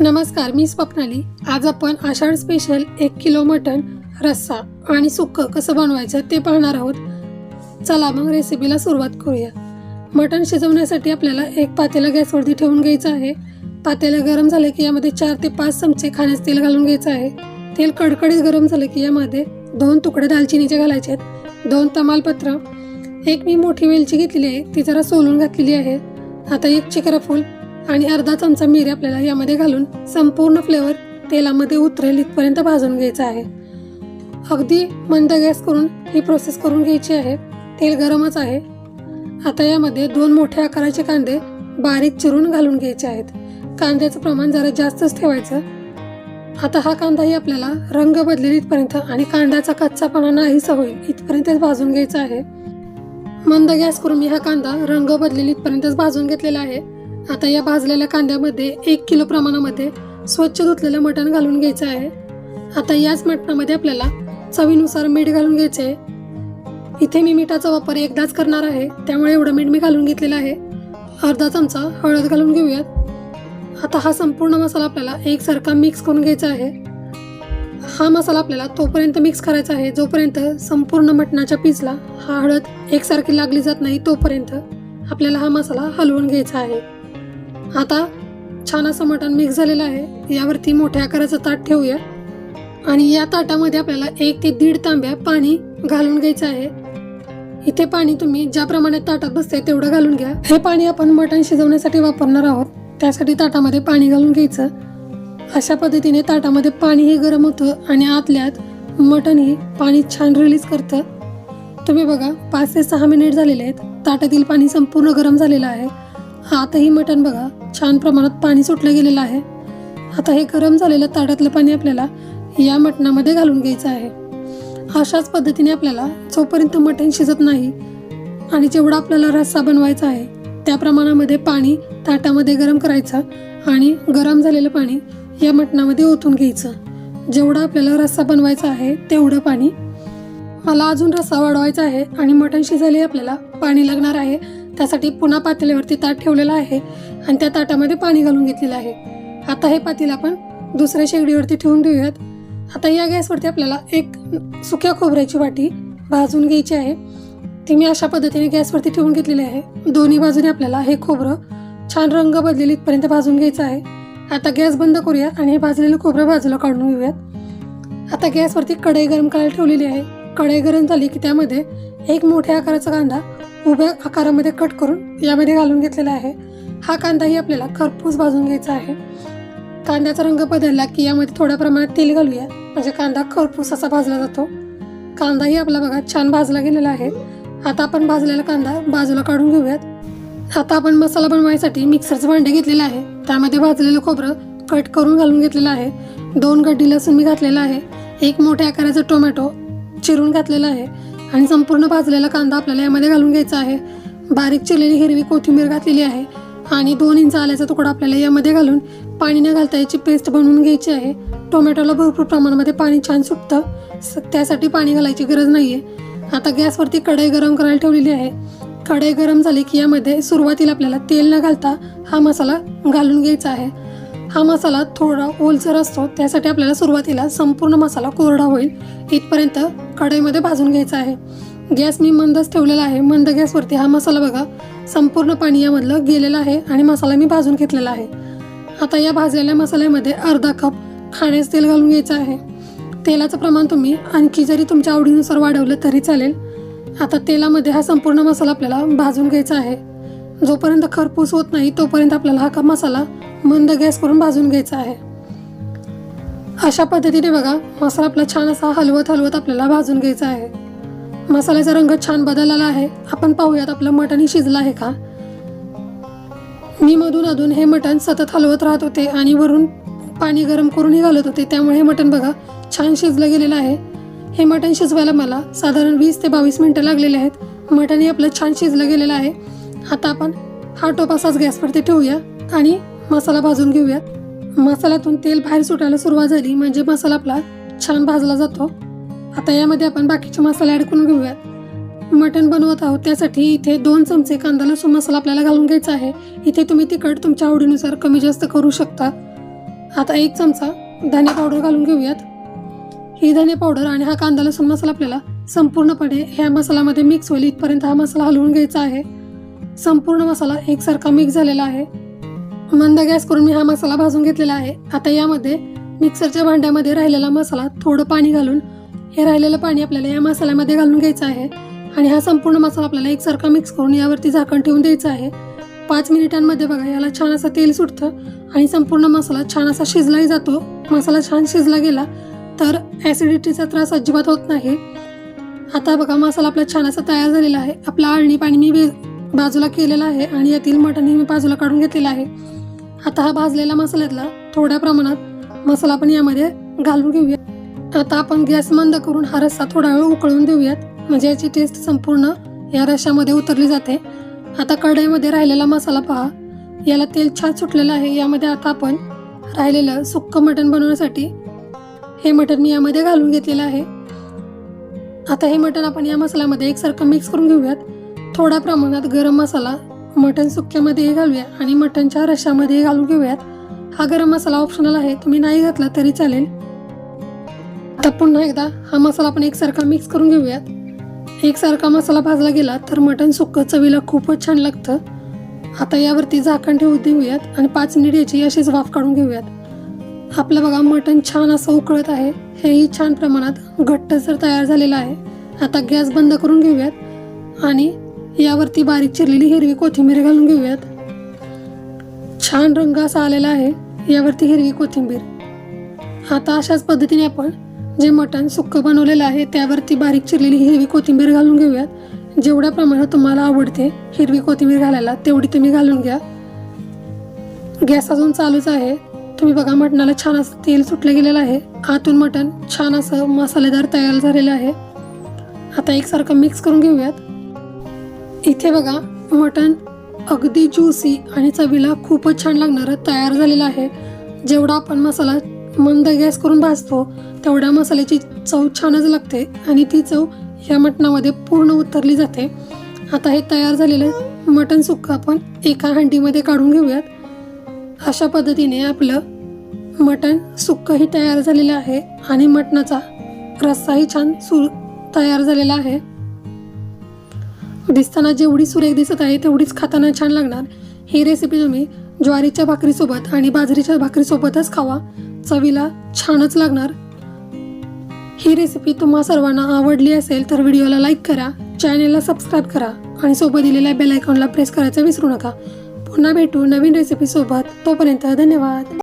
नमस्कार मी स्वप्नाली. आज आपण आषाढ स्पेशल एक किलो मटण रस्सा आणि सुक्क कसं बनवायचं ते पाहणार आहोत. चला मग रेसिपीला सुरुवात करूया. मटण शिजवण्यासाठी आपल्याला एक पातेला गॅसवरती ठेवून घ्यायचं आहे. पातेला गरम झालं की यामध्ये चार ते पाच चमचे खाण्याचं तेल घालून घ्यायचं आहे. तेल कडकडीत गरम झालं की यामध्ये दोन तुकडे दालचिनीचे घालायचे आहेत. दोन तमालपत्र एक मी मोठी वेलची घेतलेली आहे ती जरा सोलून घातलेली आहे. आता एक चिकरफूल आणि अर्धा चमचा मिरी आपल्याला यामध्ये घालून संपूर्ण फ्लेवर तेलामध्ये उतरेल इथपर्यंत भाजून घ्यायचा आहे. अगदी मंद गॅस करून ही प्रोसेस करून घ्यायची आहे. तेल गरमच आहे. आता यामध्ये दोन मोठ्या आकाराचे कांदे बारीक चिरून घालून घ्यायचे आहेत. कांद्याचं प्रमाण जरा जास्तच ठेवायचं. आता हा कांदाही आपल्याला रंग बदलेल इथपर्यंत आणि कांद्याचा कच्चापणा नाहीसा होईल इथपर्यंतच भाजून घ्यायचा आहे. मंद गॅस करून मी हा कांदा रंग बदलेल इथपर्यंतच भाजून घेतलेला आहे. आता या भाजलेल्या कांद्यामध्ये एक किलो प्रमाणामध्ये स्वच्छ धुतलेलं मटण घालून घ्यायचं आहे. आता याच मटणामध्ये आपल्याला चवीनुसार मीठ घालून घ्यायचे आहे. इथे मी मिठाचा वापर एकदाच करणार आहे. त्यामुळे एवढं मीठ मी घालून घेतलेलं आहे. अर्धा चमचा हळद घालून घेऊयात. आता हा संपूर्ण मसाला आपल्याला एकसारखा मिक्स करून घ्यायचा आहे. हा मसाला आपल्याला तोपर्यंत मिक्स करायचा आहे जोपर्यंत संपूर्ण मटणाच्या पीसला हा हळद एकसारखी लागली जात नाही तोपर्यंत आपल्याला हा मसाला हलवून घ्यायचा आहे. आता छान असं मटण मिक्स झालेलं आहे. यावरती मोठ्या आकाराचं ताट ठेवूया. आणि या ताटामध्ये आपल्याला एक ते दीड तांब्या पाणी घालून घ्यायचं आहे. इथे पाणी तुम्ही ज्या प्रमाणात ताटात बसते तेवढं घालून घ्या. हे पाणी आपण मटण शिजवण्यासाठी वापरणार आहोत. त्यासाठी ताटामध्ये पाणी घालून घ्यायचं. अशा पद्धतीने ताटामध्ये पाणीही गरम होतं आणि आतल्यात मटणही पाणी छान रिलीज करतं. तुम्ही बघा पाच ते सहा मिनिट झालेले आहेत. ताटातील पाणी संपूर्ण गरम झालेलं आहे. आताही मटण बघा. छान प्रमाणात पाणी सुटलं गेलेलं आहे. आता हे गरम झालेलं ताटातलं पाणी आपल्याला या मटणामध्ये घालून घ्यायचं आहे. अशाच पद्धतीने आपल्याला जोपर्यंत मटण शिजत नाही आणि जेवढा आपल्याला रस्सा बनवायचा आहे त्या प्रमाणामध्ये पाणी ताटामध्ये गरम करायचं आणि गरम झालेलं पाणी या मटणामध्ये ओतून घ्यायचं. जेवढा आपल्याला रस्सा बनवायचा आहे तेवढं पाणी. मला अजून रस्सा वाढवायचा आहे आणि मटण शिजायला आपल्याला पाणी लागणार आहे. त्यासाठी पुन्हा पातेल्यावरती ताट ठेवलेलं आहे आणि त्या ताटामध्ये पाणी घालून घेतलेलं आहे. आता हे पातेलं आपण दुसऱ्या शेगडीवरती ठेवून देऊयात. आता या गॅसवरती आपल्याला एक सुक्या खोबऱ्याची वाटी भाजून घ्यायची आहे. ती मी अशा पद्धतीने गॅसवरती ठेवून घेतलेली आहे. दोन्ही बाजूने आपल्याला हे खोबरं छान रंग बदलेल इथपर्यंत भाजून घ्यायचं आहे. आता गॅस बंद करूया आणि हे भाजलेलं खोबरं बाजूला काढून घेऊयात. आता गॅसवरती कढई गरम करायला ठेवलेली आहे. कढई गरम झाली की त्यामध्ये एक मोठ्या आकाराचा कांदा उभ्या आकारामध्ये कट करून यामध्ये घालून घेतलेला आहे. हा कांदाही आपल्याला खरपूस भाजून घ्यायचा आहे. कांद्याचा रंग बदलला की यामध्ये थोड्या प्रमाणात तेल घालूया. म्हणजे कांदा खरपूस असा भाजला जातो. कांदाही आपला बघा छान भाजला गेलेला आहे. आता आपण भाजलेला कांदा बाजूला काढून घेऊयात. आता आपण मसाला बनवायसाठी मिक्सरचं भांडे घेतलेलं आहे. त्यामध्ये भाजलेलं खोबरं कट करून घालून घेतलेलं आहे. दोन गड्डी लसूण मी घातलेला आहे. एक मोठ्या आकाराचा टोमॅटो चिरून घातलेला आहे. आणि संपूर्ण भाजलेला कांदा आपल्याला यामध्ये घालून घ्यायचा आहे. बारीक चिरलेली हिरवी कोथिंबीर घातलेली आहे आणि दोन इंच आल्याचा तुकडा आपल्याला यामध्ये घालून पाणी न घालता याची पेस्ट बनवून घ्यायची आहे. टोमॅटोला भरपूर प्रमाणामध्ये पाणी छान सुटतं त्यासाठी पाणी घालायची गरज नाही आहे आता गॅसवरती कढई गरम करायला ठेवलेली आहे. कढई गरम झाली की यामध्ये सुरुवातीला आपल्याला तेल न घालता हा मसाला घालून घ्यायचा आहे. हा मसाला थोडा ओलसर असतो त्यासाठी आपल्याला सुरुवातीला संपूर्ण मसाला कोरडा होईल. इथपर्यंत कढईमध्ये भाजून घ्यायचा आहे. गॅस मी मंदच ठेवलेला आहे. मंद गॅसवरती हा मसाला बघा. संपूर्ण पाणी यामधलं गेलेलं आहे आणि मसाला मी भाजून घेतलेला आहे. आता या भाजलेल्या मसाल्यामध्ये अर्धा कप खाण्याचं तेल घालून घ्यायचं आहे. तेलाचं प्रमाण तुम्ही आणखी जरी तुमच्या आवडीनुसार वाढवलं तरी चालेल. आता तेलामध्ये हा संपूर्ण मसाला आपल्याला भाजून घ्यायचा आहे. जोपर्यंत खरपूस होत नाही तोपर्यंत आपल्याला हा का मसाला मंद गॅस करून भाजून घ्यायचा आहे. अशा पद्धतीने बघा मसाला आपला छान असा हलवत हलवत आपल्याला भाजून घ्यायचा आहे. मसाल्याचा रंग छान बदललेला आहे. आपण पाहूयात आपलं मटण शिजलं आहे का? मी मधून अधून हे मटण सतत हलवत राहत होते आणि वरून पाणी गरम करूनही घालत होते. त्यामुळे हे मटण बघा छान शिजलं गेलेलं आहे. हे मटण शिजवायला मला साधारण वीस ते बावीस मिनटं लागलेले आहेत. मटणही आपलं छान शिजलं गेलेलं आहे. आता आपण हा टोप असाच गॅसवरती ठेवूया आणि मसाला भाजून घेऊया मसाल्यातून तेल बाहेर सुटायला सुरुवात झाली म्हणजे मसाला आपला छान भाजला जातो. आता यामध्ये आपण बाकीचे मसाले ॲड करून घेऊयात. मटण बनवत आहोत त्यासाठी इथे दोन चमचे कांदा लसूण मसाला आपल्याला घालून घ्यायचा आहे. इथे तुम्ही तिखट तुमच्या आवडीनुसार कमी जास्त करू शकता. आता एक चमचा धने पावडर घालून घेऊयात. ही धने पावडर आणि हा कांदा लसूण मसाला आपल्याला संपूर्णपणे ह्या मसाल्यामध्ये मिक्स होईल इथपर्यंत हा मसाला हलवून घ्यायचा आहे. संपूर्ण मसाला एकसारखा मिक्स झालेला आहे. मंद गॅस करून मी हा मसाला भाजून घेतलेला आहे. आता यामध्ये मिक्सरच्या भांड्यामध्ये राहिलेला मसाला थोडं पाणी घालून हे राहिलेलं पाणी आपल्याला या मसाल्यामध्ये घालून घ्यायचं आहे. आणि हा संपूर्ण मसाला आपल्याला एकसारखा मिक्स करून यावरती झाकण ठेवून द्यायचं आहे. पाच मिनिटांमध्ये बघा याला छान असं तेल सुटतं आणि संपूर्ण मसाला छान असा शिजलाही जातो. मसाला छान शिजला गेला तर ॲसिडिटीचा त्रास अजिबात होत नाही. आता बघा मसाला आपला छान असा तयार झालेला आहे. आपला आळणी पाणी मी बाजूला केलेलं आहे आणि यातील मटणही मी बाजूला काढून घेतलेला आहे. आता हा भाजलेला मसाल्यातला थोड्या प्रमाणात मसाला आपण यामध्ये घालून घेऊया. आता आपण गॅस मंद करून हा रस्सा थोडा वेळ उकळून देऊयात. म्हणजे याची टेस्ट संपूर्ण या रश्श्यामध्ये उतरली जाते. आता कढईमध्ये राहिलेला मसाला पहा. याला तेल छान सुटलेलं आहे. यामध्ये आता आपण राहिलेलं सुक्क मटण बनवण्यासाठी हे मटण मी यामध्ये घालून घेतलेलं आहे. आता हे मटण आपण या मसाल्यामध्ये एकसारखं मिक्स करून घेऊयात. थोड्या प्रमाणात गरम मसाला मटण सुक्यामध्ये घालूया आणि मटणच्या रश्श्यामध्ये घालून घेऊयात. हा गरम मसाला ऑप्शनल आहे तुम्ही नाही घातला तरी चालेल. आता पुन्हा एकदा हा मसाला आपण एकसारखा मिक्स करून घेऊयात. एकसारखा मसाला भाजला गेला तर मटण सुक्कं चवीला खूपच छान लागतं. आता यावरती झाकण ठेवू देऊयात आणि पाच मिनिट याची अशीच वाफ काढून घेऊयात. आपलं बघा मटण छान असं उकळत आहे. हेही छान प्रमाणात घट्ट जर तयार झालेलं आहे. आता गॅस बंद करून घेऊयात आणि यावरती बारीक चिरलेली हिरवी कोथिंबीर घालून घेऊयात. छान रंग असा आलेला आहे यावरती हिरवी कोथिंबीर. आता अशाच पद्धतीने आपण जे मटण सुक्क बनवलेलं आहे त्यावरती बारीक चिरलेली हिरवी कोथिंबीर घालून घेऊयात. जेवढ्या प्रमाणात तुम्हाला आवडते हिरवी कोथिंबीर घालायला तेवढी तुम्ही घालून घ्या. गॅस अजून चालूच आहे. तुम्ही बघा मटणाला छान असं तेल सुटलं गेलेलं आहे. आतून मटण छान असं मसालेदार तयार झालेलं आहे. आता एकसारखं मिक्स करून घेऊयात. इथे बघा मटण अगदी ज्युसी आणि चवीला खूपच छान लागणारं तयार झालेलं आहे. जेवढा आपण मसाला मंद गॅस करून भाजतो तेवढ्या मसाल्याची चव छानच लागते आणि ती चव या मटणामध्ये पूर्ण उतरली जाते. आता हे तयार झालेलं मटण सुक्क आपण एका हंडीमध्ये काढून घेऊयात. अशा पद्धतीने आपलं मटण सुक्कही तयार झालेलं आहे आणि मटणाचा रस्साही छान सु तयार झालेला आहे. दिसताना जेवढी सुरेख दिसत आहे तेवढीच खाताना छान लागणार. ही रेसिपी तुम्ही ज्वारीच्या भाकरीसोबत आणि बाजरीच्या भाकरीसोबतच खावा. चवीला छानच लागणार. ही रेसिपी तुम्हा सर्वांना आवडली असेल तर व्हिडिओला लाईक करा चॅनेलला सबस्क्राईब करा आणि सोबत दिलेल्या बेल आयकॉनला प्रेस करायचं विसरू नका. पुन्हा भेटू नवीन रेसिपीसोबत तोपर्यंत धन्यवाद.